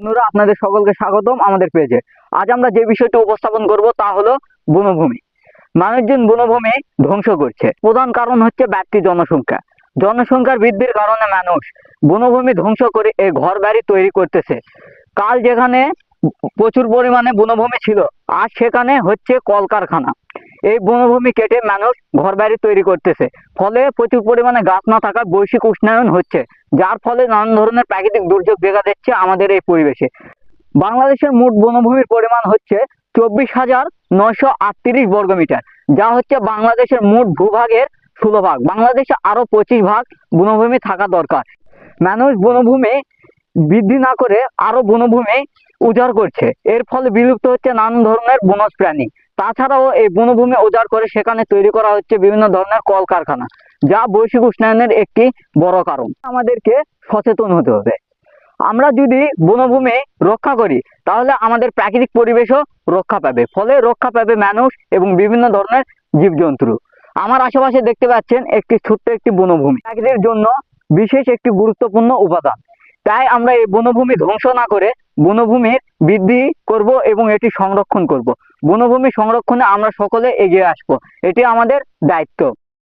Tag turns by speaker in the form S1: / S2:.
S1: বন্ধুরা, আপনাদের সকলকে স্বাগতম আমাদের পেজে। আজ আমরা যে বিষয়টি উপস্থাপন করব তা হলো বনভূমি। মানুষজন বনভূমি ধ্বংস করছে। প্রধান কারণ হচ্ছে ব্যক্তি জনসংখ্যা। জনসংখ্যার বৃদ্ধির কারণে মানুষ বনভূমি ধ্বংস করে এই ঘর বাড়ি তৈরি করতেছে। কাল যেখানে প্রচুর পরিমাণে বনভূমি ছিল, আজ সেখানে হচ্ছে কলকারখানা। এই বনভূমি কেটে মানুষ ঘর বাড়ি তৈরি করতেছে। ফলে প্রচুর পরিমাণে গাছ না থাকার বৈশ্বিক উষ্ণায়ন হচ্ছে, যার ফলে নানান ধরনের প্রাকৃতিক দুর্যোগ দেখা দিচ্ছে আমাদের এই পরিবেশে। বাংলাদেশের মোট বনভূমির পরিমাণ হচ্ছে চব্বিশ হাজার নয়শো আটত্রিশ বর্গমিটার যা হচ্ছে বাংলাদেশের মোট ভূভাগের ষোলো ভাগ। বাংলাদেশে আরও পঁচিশ ভাগ বনভূমি থাকা দরকার। মানুষ বনভূমি বৃদ্ধি না করে আরও বনভূমি উজাড় করছে। এর ফলে বিলুপ্ত হচ্ছে নানান ধরনের বনজ প্রাণী। তাছাড়াও এই বনভূমি উজাড় করে সেখানে তৈরি করা হচ্ছে বিভিন্ন ধরনের কলকারখানা, যা বৈশ্বিক উষ্ণায়নের একটি বড় কারণ। আমাদেরকে সচেতন হতে হবে। আমরা যদি বনভূমি রক্ষা করি, তাহলে আমাদের প্রাকৃতিক পরিবেশও রক্ষা পাবে। ফলে রক্ষা পাবে মানুষ এবং বিভিন্ন ধরনের জীবজন্তু। আমার আশেপাশে দেখতে পাচ্ছেন একটি ছোট্ট একটি বনভূমি। প্রাকৃতির জন্য বিশেষ একটি গুরুত্বপূর্ণ উপাদান। তাই আমরা এই বনভূমি ধ্বংস না করে বনভূমির বৃদ্ধি করব এবং এটি সংরক্ষণ করব। বনভূমি সংরক্ষণে আমরা সকলে এগিয়ে আসব। এটি আমাদের দায়িত্ব।